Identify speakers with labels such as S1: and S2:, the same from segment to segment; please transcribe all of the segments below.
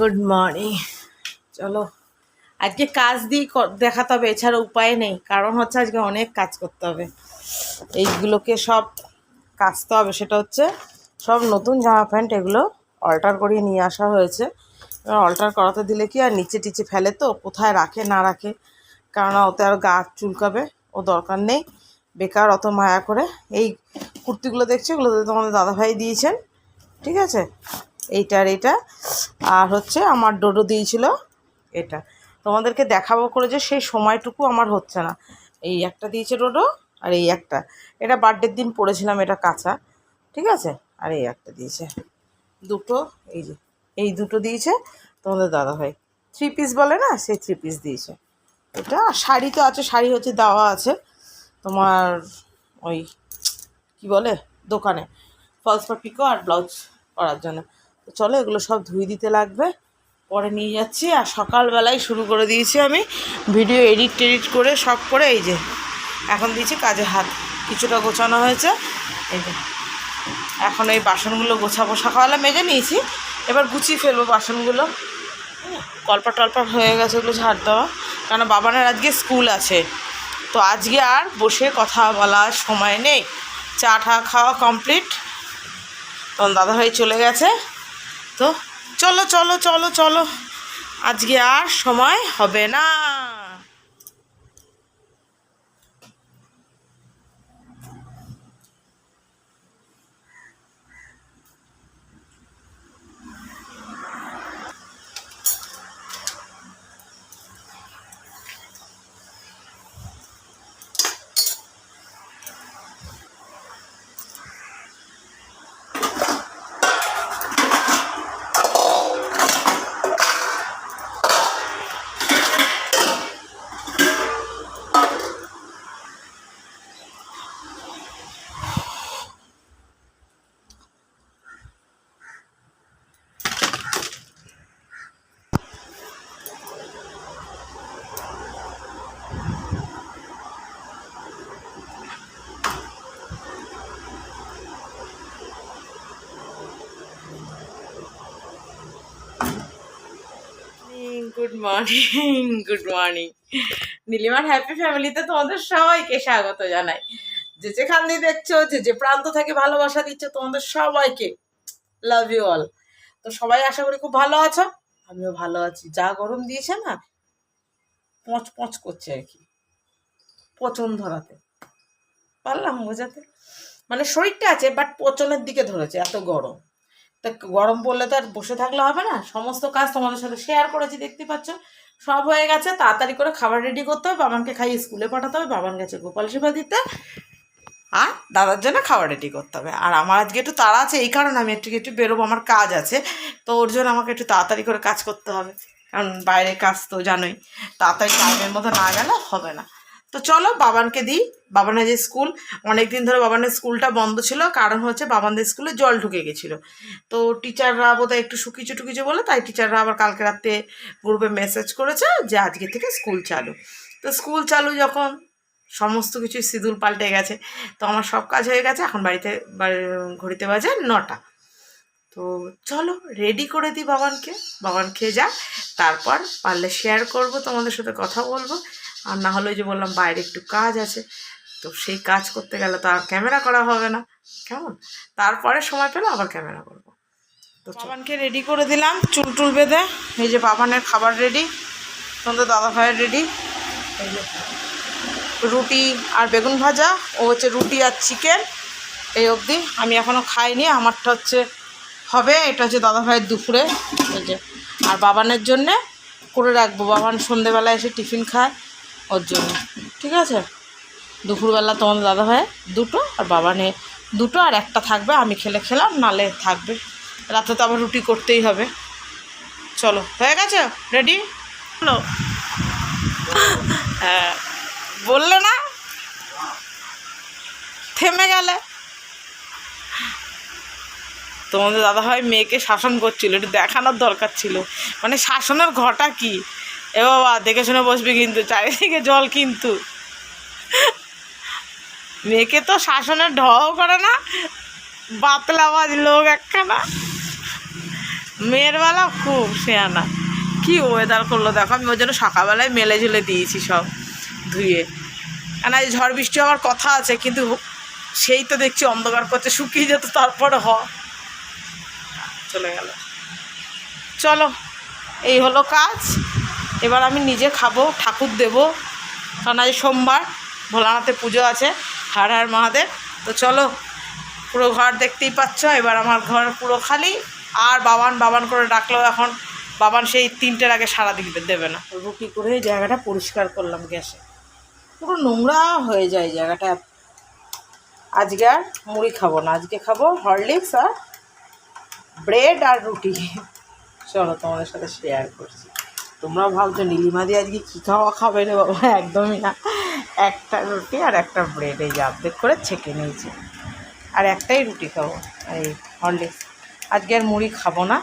S1: Good morning. চলো, আজকে কাজ দিয়ে দেখাতে হবে, এছাড়া উপায় নেই, কারণ হচ্ছে আজকে অনেক কাজ করতে হবে। এইগুলোকে সব কাচতে হবে, সেটা হচ্ছে সব নতুন জামা প্যান্ট এগুলো অল্টার করিয়ে নিয়ে আসা হয়েছে। এবার অল্টার করাতে দিলে কি আর নিচে টিচে ফেলে তো, কোথায় রাখে, না রাখে? কারণ ওতে আর গা চুলকাবে, ও দরকার নেই। বেকার, অত মায়া করে। এই কুর্তিগুলো দেখছ ওগুলো তোমাদের দাদাভাই দিয়েছেন, ঠিক আছে? এইটা। আর এটা আর হচ্ছে আমার ডোডো দিয়েছিল এটা। তোমাদেরকে দেখাবো করে যে সেই সময়টুকু আমার হচ্ছে না। এই একটা দিয়েছে ডোডো আর এই একটা। এটা বার্থডের দিন পড়েছিলাম এটা কাঁচা, ঠিক আছে? আর এই একটা দিয়েছে। দুটো, এই যে, এই দুটো দিয়েছে তোমাদের দাদা ভাই থ্রি পিস বলে না? সেই থ্রি পিস দিয়েছে। এটা শাড়ি তো আছে, শাড়ি হচ্ছে দেওয়া আছে। তোমার ওই, কি বলে? দোকানে। ফলস পার পিকো আর ব্লাউজ করার জন্য। তো চলো এগুলো সব ধুয়ে দিতে লাগবে। পরে নিয়ে যাচ্ছি আর সকালবেলায় শুরু করে দিয়েছি আমি ভিডিও এডিট টেডিট করে সব করে এই যে এখন দিয়েছি কাজে হাত। কিছুটা গোছানো হয়েছে। এই যে এখন এই বাসনগুলো গোছাবো সকালবেলা মেজে নিয়েছি। এবার গুছিয়ে ফেলব বাসনগুলো। কলপা টলপা হয়ে গেছে ওগুলো ঝাড় দেওয়া। কারণ বাবানের আজকে স্কুল আছে। তো আজকে আর বসে কথা বলার সময় নেই। চা টা খাওয়া কমপ্লিট। তখন দাদাভাই চলে গেছে। তো চলো চলো চলো চলো। আজকে আর সময় হবে না। গুড মর্নিং গুড মর্নিং নীলিমার হ্যাপি ফ্যামিলিতে তোমাদের সবাইকে স্বাগত জানাই। যে যেখান দিয়ে দেখছ, যে যে প্রান্ত থেকে ভালোবাসা দিচ্ছে, তোমাদের সবাইকে লাভ ইউ অল তো সবাই আশা করি খুব ভালো আছো? আমিও ভালো আছি। যা গরম দিয়েছে না, পচ পচ করছে আর কি। পচন ধরাতে। পারলাম বোঝাতে? মানে শরীরটা আছে বাট পচনের দিকে ধরেছে, এত গরম। তা গরম পড়লে তো আর বসে থাকলে হবে না। সমস্ত কাজ তোমাদের সাথে শেয়ার করেছি, দেখতে পাচ্ছ। সব হয়ে গেছে, তাড়াতাড়ি করে খাবার রেডি করতে হবে, বাবানকে খাইয়ে স্কুলে পাঠাতে হবে, বাবান গেছে গোপাল সেবা দিতে। আর দাদার জন্য খাবার রেডি করতে হবে। আর আমার আজকে একটু তাড়া আছে, এই কারণে আমি একটু একটু বেরোবো, আমার কাজ আছে। তো ওর জন্য আমাকে একটু তাড়াতাড়ি করে কাজ করতে হবে। কারণ বাইরের কাজ তো জানোই, তাড়াতাড়ি টাইমের মধ্যে না গেলে হবে না। তো চলো বাবানকে দিই। বাবানের যে স্কুল অনেক দিন ধরে বাবানের স্কুলটা বন্ধ ছিল, কারণ হচ্ছে বাবানদের স্কুলে জল ঢুকে গেছিল। তো টিচাররা বোধহয় একটু শুকিয়েছে টুকিয়েছে বলে, তাই টিচাররা আবার কালকে রাত্রে গ্রুপে মেসেজ করেছে যে আজকে থেকে স্কুল চালু। তো স্কুল চালু যখন, সমস্ত কিছু সিঁদুর পাল্টে গেছে। তো আমার সব কাজ হয়ে গেছে, এখন বাড়িতে, বাড়ি- ঘড়িতে বাজে নটা। তো চলো রেডি করে দিই বাবানকে। বাবান খেয়ে যাক, তারপর পারলে শেয়ার করব, তোমাদের সাথে কথা বলব। আর না হলে যে বললাম বাইরে একটু কাজ আছে, তো সেই কাজ করতে গেলে তো আর ক্যামেরা করা হবে না। কেমন? তারপরে সময় পেলে আবার ক্যামেরা করব। তো বাবানকে রেডি করে দিলাম, চুল টুল বেঁধে, এই যে বাবানের খাবার রেডি তোমাদের দাদা ভাইয়ের রেডি এই যে রুটি আর বেগুন ভাজা, ও হচ্ছে রুটি আর চিকেন এই অবধি। আমি এখনও খাইনি, আমারটা হচ্ছে হবে, এটা হচ্ছে দাদা ভাইয়ের দুপুরে আর বাবানের জন্যে করে রাখব। বাবান সন্ধেবেলা এসে টিফিন খায়। ওর জন্য। ঠিক আছে? দুপুরবেলা তোমাদের দাদা ভাই দুটো আর বাবানে দুটো আর একটা থাকবে, আমি খেলে খেলাম, নালে থাকবে। রাতে তো আবার রুটি করতেই হবে। চলো, হয়ে গেছে? রেডি হলো হ্যাঁ। বললে না? থেমে গেলে। তোমাদের দাদাভাই মেয়েকে শাসন করছিল, এটা দেখানোর দরকার ছিল। মানে শাসনের ঘটা কি? এ বাবা, দেখে শুনে বসবি কিন্তু, চারিদিকে জল কিন্তু। মেয়েকে তো শাসনের ঢও করে না বাতলাবাজ লোক একখানা। মেয়ের বেলা খুব শেয়ানা। কি ওয়েদার করল দেখো, আমি ওই জন্য সকালবেলায় মেলে ঝুলে দিয়েছি সব ধুয়ে। কেন আজ ঝড় বৃষ্টি হওয়ার কথা আছে, কিন্তু সেই তো দেখছি অন্ধকার করছে, শুকিয়ে যেত তারপরে হ। চলে গেল। চলো, এই হলো কাজ। এবার আমি নিজে খাব, ঠাকুর দেব। কারণ আজ সোমবার ভোলানাথে পুজো আছে, হার হার মহাদেব। তো চলো, পুরো ঘর দেখতেই পাচ্ছ, এবার আমার ঘর পুরো খালি। আর বাবান বাবান করে ডাকলেও এখন। বাবান সেই তিনটের আগে সারা দিবে দেবে না। রুটি করে এই জায়গাটা পরিষ্কার করলাম গ্যাসে? পুরো নোংরা হয়ে যায় জায়গাটা। আজকে আর মুড়ি খাব না। আজকে খাব হরলিক্স আর ব্রেড আর রুটি। চলো তোমাদের সাথে শেয়ার করছি। তোমরাও ভাবছ, নীলিমাদি আজকে কী খাওয়া খাবে রে বাবা? একদমই না। একটা রুটি আর একটা ব্রেড এই অর্ধেক করে ছেঁকে নিয়েছি। আর একটাই রুটি খাব, এই হরলিক্স আজকে আর মুড়ি খাব না।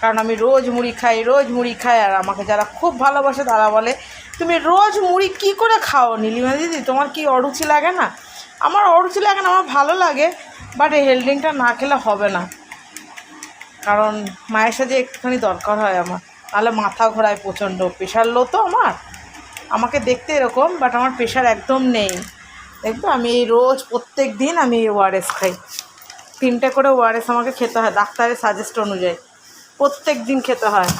S1: কারণ আমি রোজ মুড়ি খাই, রোজ মুড়ি খাই, আর আমাকে যারা খুব ভালোবাসে তারা বলে, তুমি রোজ মুড়ি কি করে খাও নীলিমা দিদি? তোমার কি অরুচি লাগে না? আমার অরুচি লাগে না, আমার ভালো লাগে বাট এই হেলডিংটা না খেলে হবে না। কারণ মায়ের সাথে একটুখানি দরকার হয় আমার। তাহলে মাথা ঘোরায় প্রচণ্ড। প্রেশার লো তো আমার। আমাকে দেখতে এরকম বাট আমার প্রেশার একদম নেই। দেখবে আমি রোজ প্রত্যেক দিন আমি ওআরএস খাই। তিনটে করে ওআরএস আমাকে খেতে হয়, ডাক্তারের সাজেস্ট অনুযায়ী। প্রত্যেক দিন খেতে হয়।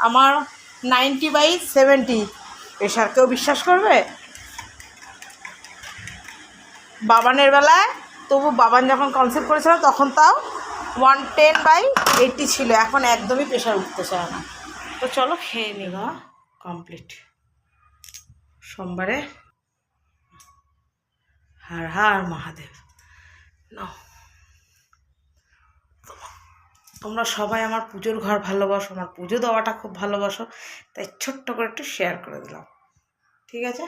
S1: আমার নাইনটি বাই সেভেন্টি প্রেশার কেউ বিশ্বাস করবে? বাবানের বেলায়, তবু বাবান যখন কনসেপ্ট করেছিল, তখন তাও ওয়ান টেন বাই এইটটি ছিল। এখন একদমই প্রেশার উঠতে চায় না। তো চলো খেয়ে নিবা কমপ্লিট সোমবারে হার হার মহাদেব। নাও। তোমরা সবাই আমার পুজোর ঘর ভালোবাসো, আমার পুজো দেওয়াটা খুব ভালোবাসো, তাই ছোট্ট করে একটু শেয়ার করে দিলাম। ঠিক আছে?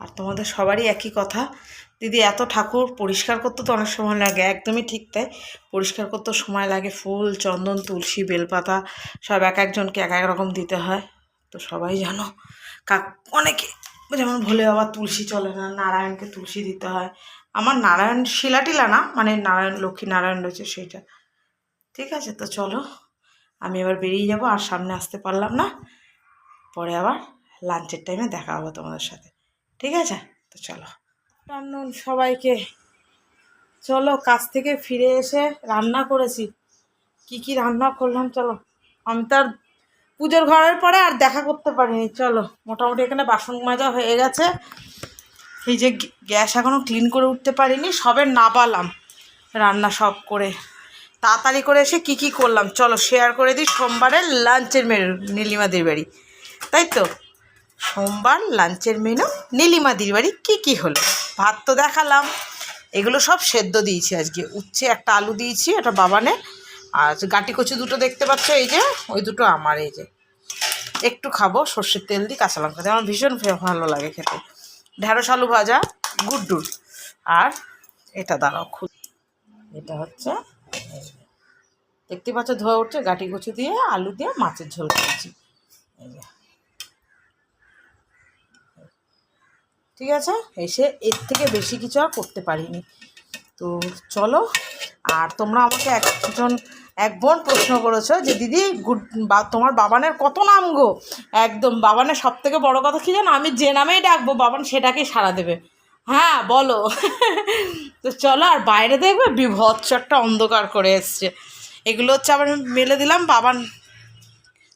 S1: আর তোমাদের সবারই একই কথা দিদি এত ঠাকুর পরিষ্কার করতে তো অনেক সময় লাগে, একদমই ঠিক তাই। পরিষ্কার করতে সময় লাগে, ফুল, চন্দন, তুলসী, বেলপাতা, সব এক একজনকে এক এক রকম দিতে হয়। তো সবাই জানো, কাক, অনেকে যেমন ভোলে বাবা তুলসী চলে না, নারায়ণকে তুলসী দিতে হয়। আমার নারায়ণ শিলাটিলা না মানে নারায়ণ, লক্ষ্মী নারায়ণ রয়েছে সেইটা। ঠিক আছে, তো চলো, আমি এবার বেরিয়ে যাব আর সামনে আসতে পারলাম না। পরে আবার লাঞ্চের টাইমে দেখা হবে তোমাদের সাথে। ঠিক আছে, তো চলো। রান্নুন সবাইকে। চলো, কাজ থেকে ফিরে এসে রান্না করেছি। কি কি রান্না করলাম, চলো। আমি তার পুজোর ঘরের পরে আর দেখা করতে পারিনি। চলো, মোটামুটি এখানে বাসন মাজা হয়ে গেছে। এই যে গ্যাস এখনও ক্লিন করে উঠতে পারিনি, সবে নাবালাম রান্না সব করে। তাড়াতাড়ি করে এসে কি কি করলাম, চলো শেয়ার করে দিই সোমবারের লাঞ্চের মেনু নীলিমাদির বাড়ি। তাই তো? সোমবার লাঞ্চের মেনু নীলিমাদির বাড়ি কী কী হলো? ভাত তো দেখালাম। এগুলো সব সেদ্ধ দিয়েছি আজকে। উচ্ছে একটা আলু দিয়েছি এটা বাবানে। আর গাটি কচু দুটো দেখতে পাচ্ছ, এই যে, ওই দুটো আমার, এই যে। একটু খাব, সর্ষের তেল দিয়ে কাঁচা লঙ্কা দিয়ে। আমার ভীষণ ভালো লাগে খেতে। ঢেঁড়স আলু ভাজা গুড্ডুর আর এটা দাঁড়াও খুব এটা হচ্ছে, দেখতে পাচ্ছ ধোয়া উঠছে, গাটি কচু দিয়ে, আলু দিয়ে, মাছের ঝোল করেছি। এই যে। ঠিক আছে? এসে এর থেকে বেশি কিছু আর করতে পারিনি। তো চলো, আর তোমরা আমাকে একজন, এক বোন প্রশ্ন করেছ যে, দিদি, গুড, বা, তোমার বাবানের কত নাম গো? একদম, বাবানের সব থেকে বড়ো কথা কি জানো? আমি যে নামেই ডাকবো, বাবান সেটাকেই সাড়া দেবে। হ্যাঁ বলো। তো চলো, আর বাইরে দেখবে বিভৎস একটা অন্ধকার করে এসছে। এগুলো হচ্ছে আবার মেলে দিলাম, বাবান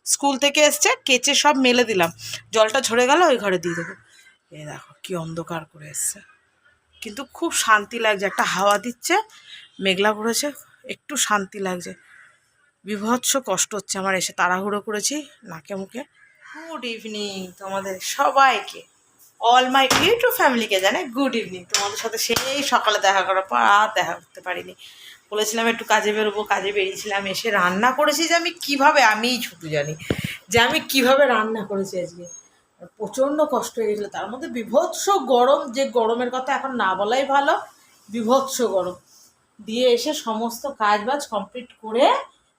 S1: স্কুল থেকে এসছে, কেচে সব মেলে দিলাম। জলটা ঝরে গেল, ওই ঘরে দিয়ে দেবো। এ দেখো। কি অন্ধকার করে এসছে। কিন্তু খুব শান্তি লাগছে, একটা হাওয়া দিচ্ছে, মেঘলা করেছে, একটু শান্তি লাগছে। বিভৎস কষ্ট হচ্ছে আমার, এসে তাড়াহুড়ো করেছি নাকে মুখে। গুড ইভিনিং তোমাদের সবাইকে। অল মাই ইউটিউব ফ্যামিলিকে জানে গুড ইভিনিং তোমাদের সাথে সেই সকালে দেখা করার পর আর দেখা করতে পারিনি। বলেছিলাম একটু কাজে বেরোবো, কাজে বেরিয়েছিলাম, এসে রান্না করেছি যে আমি কীভাবে, আমিই ছুটু জানি যে আমি কীভাবে রান্না করেছি আজকে। প্রচণ্ড কষ্ট হয়ে গেছিল। তার মধ্যে বিভৎস গরম, যে গরমের কথা এখন না বলাই ভালো, বিভৎস গরম। দিয়ে এসে সমস্ত কাজ বাজ কমপ্লিট করে,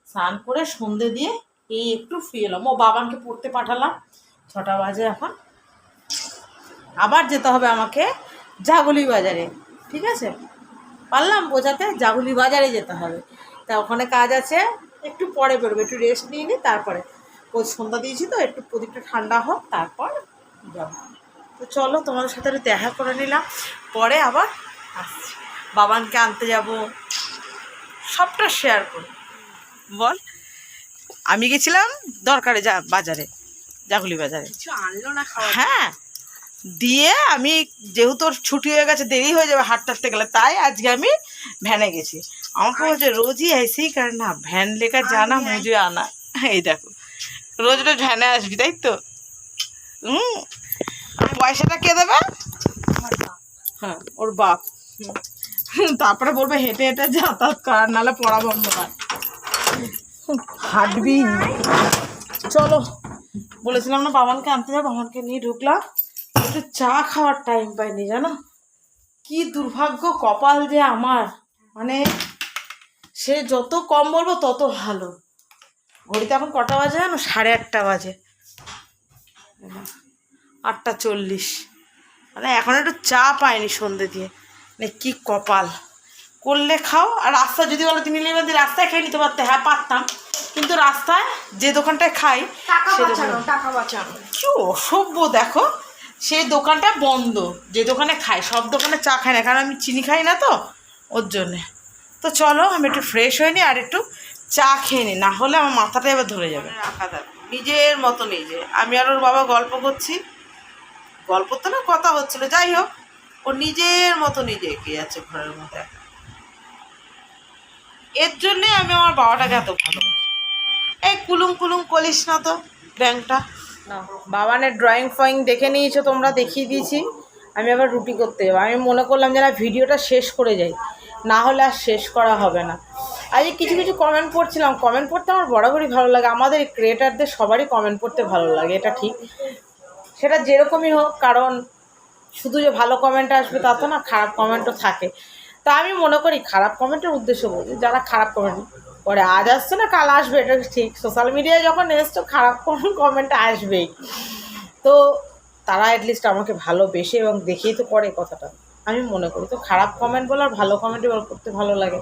S1: স্নান করে সন্ধে দিয়ে এই একটু ফ্রি এলাম। ও বাবানকে পড়তে পাঠালাম। ছটা বাজে এখন। আবার যেতে হবে আমাকে জাগলি বাজারে, ঠিক আছে? পারলাম বোঝাতে, জাগুলি বাজারে যেতে হবে। তা ওখানে কাজ আছে, একটু পরে বেরোবো, একটু রেস্ট নিয়ে নিই তারপরে। ওই সন্ধ্যা দিয়েছি তো একটু প্রদীপটা ঠান্ডা হোক তারপর তো চলো তোমাদের সাথে একটু দেখা করে নিলাম। পরে আবার আসছি। বাবানকে আনতে যাব। সবটা শেয়ার কর বল আমি গেছিলাম দরকারে যা বাজারে জাগুলি বাজারে।
S2: আনলো না
S1: হ্যাঁ দিয়ে আমি যেহেতু ছুটি হয়ে গেছে দেরি হয়ে যাবে হাট টাটতে গেলে তাই আজকে আমি ভ্যানে গেছি। আমাকে বলছে আচ্ছা। রোজই ऐसे কারণ না ভ্যান লেখা জানা মুজে আনা। এই দেখো। রোজ রোজ ভ্যানে আসবি তাই তো? হুম পয়সাটা কে দেবে? হ্যাঁ ওর বাপ। তারপরে বলবে হেঁটে হেঁটে যাতায়াত কর নাহলে পড়া বন্ধ কর। হাঁটবি। চলো বলেছিলাম না বাবানকে আনতে যাব বাবানকে নিয়ে ঢুকলাম। একটু চা খাওয়ার টাইম পাইনি জানো? কি দুর্ভাগ্য কপাল যে আমার। মানে সে যত কম বলব তত ভালো। ঘড়িতে এখন কটা বাজে জানো? সাড়ে আটটা বাজে। আটটা চল্লিশ। মানে এখন একটু চা পাইনি সন্ধে দিয়ে। মানে কি কপাল। করলে খাও আর রাস্তা যদি বলো তুমি নিলে রাস্তায় খেয়ে নিতে পারতে হ্যাঁ পারতাম। কিন্তু রাস্তায় যে দোকানটায় খাই
S2: টাকা
S1: সে
S2: বাঁচানো টাকা বাঁচানো।
S1: কি অসভ্য দেখো। সেই দোকানটা বন্ধ। যে দোকানে খাই সব দোকানে চা খাই না। কারণ আমি চিনি খাই না তো ওর জন্যে। তো চলো আমি একটু ফ্রেশ হয়ে নিই আর একটু চা খেয়ে নি না হলে আমার মাথাটা এবার ধরে যাবে। রাখা থাকবে নিজের মতো নিজে আমি আর ওর বাবা গল্প করছি। গল্প তো না কথা হচ্ছিল যাই হোক। ও নিজের মতো নিজে এগিয়ে যাচ্ছে ঘরের মধ্যে এর জন্যে আমি আমার বাবাটাকে এত ভালোবাসি। এই কুলুম কুলুম করিস না তো ব্যাংকটা। না বাবানের ড্রয়িং ফয়িং দেখে নিয়েছো তোমরা দেখিয়ে দিয়েছি। আমি আবার রুটি করতে যাব। আমি মনে করলাম যে না ভিডিওটা শেষ করে যাই। না হলে আর শেষ করা হবে না। আজকে কিছু কিছু কমেন্ট পড়ছিলাম। কমেন্ট পড়তে আমার বরাবরই ভালো লাগে। আমাদের ক্রিয়েটারদের সবারই কমেন্ট পড়তে ভালো লাগে, এটা ঠিক। সেটা যেরকমই হোক, কারণ শুধু যে ভালো কমেন্ট আসবে তা তো না, খারাপ কমেন্টও থাকে। তা আমি মনে করি খারাপ কমেন্টের উদ্দেশ্য বলছি যারা খারাপ কমেন্ট পরে আজ আসছে না, কাল আসবে, এটা ঠিক। সোশ্যাল মিডিয়ায় যখন এসছো, খারাপ কোনো কমেন্ট আসবেই। তো তারা অ্যাটলিস্ট আমাকে ভালোবেসে এবং দেখেই তো করে কথাটা। আমি মনে করি তো খারাপ কমেন্ট বলে আর ভালো কমেন্ট বল, করতে ভালো লাগে।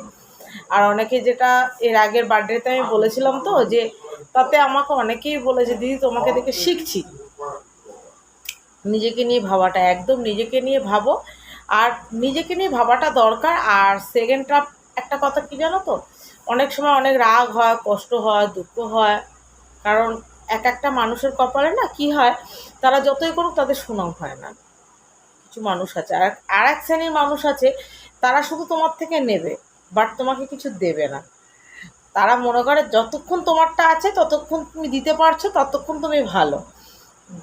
S1: আর অনেকে যেটা এর আগের বার্থডেতে আমি বলেছিলাম তো যে তাতে আমাকে অনেকেই বলেছে, দিদি, তোমাকে দেখে শিখছি। নিজেকে নিয়ে ভাবাটা, একদম নিজেকে নিয়ে ভাবো। আর নিজেকে নিয়ে ভাবাটা দরকার। আর সেকেন্ড সেকেন্ডটা একটা কথা কি জানো তো? অনেক সময় অনেক রাগ হয়, কষ্ট হয়, দুঃখ হয়। কারণ এক একটা মানুষের কপালে না কি হয়, তারা যতই করুক তাদের সুনাম হয় না। কিছু মানুষ আছে, আর আর এক শ্রেণির মানুষ আছে, তারা শুধু তোমার থেকে নেবে। বাট তোমাকে কিছু দেবে না। তারা মনে করে, যতক্ষণ তোমারটা আছে, ততক্ষণ তুমি দিতে পারছ, ততক্ষণ তুমি ভালো।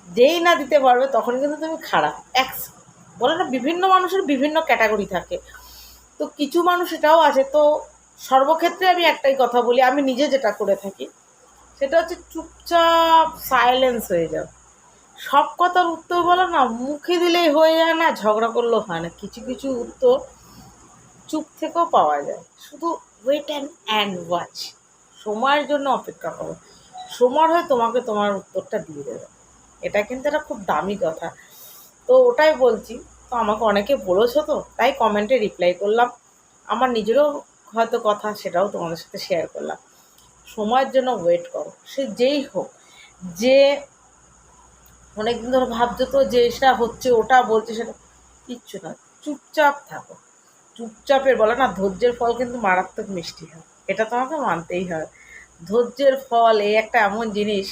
S1: যেই না দিতে পারবে, তখন কিন্তু তুমি খারাপ। এক বলে না, বিভিন্ন মানুষের বিভিন্ন ক্যাটাগরি থাকে। তো কিছু মানুষ এটাও আছে, তো সর্বক্ষেত্রে আমি একটাই কথা বলি, আমি নিজে যেটা করে থাকি, সেটা হচ্ছে চুপচাপ সাইলেন্স হয়ে যাও। সব কথার উত্তর বলো না, মুখে দিলেই হয়ে যায় না, ঝগড়া করলেও হয় না। কিছু কিছু উত্তর চুপ থেকেও পাওয়া যায়। শুধু ওয়েট অ্যান্ড অ্যান্ড ওয়াচ সময়ের জন্য অপেক্ষা করো। সময় হয় তোমাকে তোমার উত্তরটা দিয়ে দেবে। এটা কিন্তু একটা খুব দামি কথা। তো ওটাই বলছি। তো আমাকে অনেকে বলেছ তো, তাই কমেন্টে রিপ্লাই করলাম। আমার নিজেরও হয়তো কথা, সেটাও তোমাদের সাথে শেয়ার করলাম। সময়ের জন্য ওয়েট করো। সে যেই হোক, যে অনেকদিন ধরে ভাবছ তো যে এটা হচ্ছে, ওটা বলছে সেটা কিচ্ছু না চুপচাপ থাকো। চুপচাপের বলে, না, ধৈর্যের ফল কিন্তু মারাত্মক মিষ্টি হয়। এটা তোমাকে মানতেই হয়। ধৈর্যের ফল এই একটা এমন জিনিস,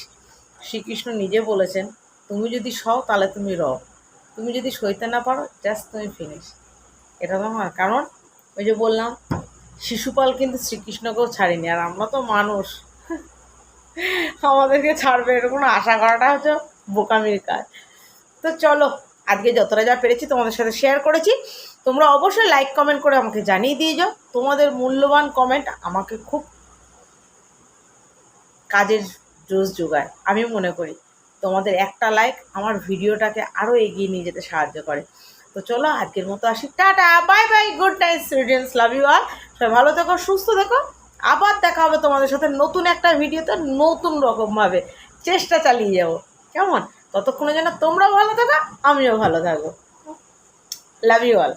S1: শ্রীকৃষ্ণ নিজে বলেছেন, তুমি যদি সও, তাহলে তুমি রও। তুমি যদি সইতে না পারো জাস্ট তুমি ফিনিশ এটা তো হয় কারণ ওই যে বললাম, শিশুপাল কিন্তু শ্রীকৃষ্ণকেও ছাড়েনি, আর আমরা তো মানুষ। আমাদেরকে ছাড়বে এরকম আশা করাটা হচ্ছে বোকামির কাজ। তো চলো আজকে যতটা যা পেরেছি তোমাদের সাথে শেয়ার করেছি। তোমরা অবশ্যই লাইক কমেন্ট করে আমাকে জানিয়ে দিয়ে যাও। তোমাদের মূল্যবান কমেন্ট আমাকে খুব কাজের জোশ যোগায়, আমি মনে করি। তোমাদের একটা লাইক আমার ভিডিওটাকে আরও এগিয়ে নিয়ে যেতে সাহায্য করে। তো চলো আজকের মতো আসি। Tata bye bye good night students love you আর সবাই ভালো থেকো, সুস্থ থেকো। আবার দেখা হবে তোমাদের সাথে নতুন একটা ভিডিওতে নতুন রকমভাবে। চেষ্টা চালিয়ে যাব। কেমন? ততক্ষণের যেন তোমরাও ভালো থাকো আমিও ভালো থাকব লাভ ইউ অল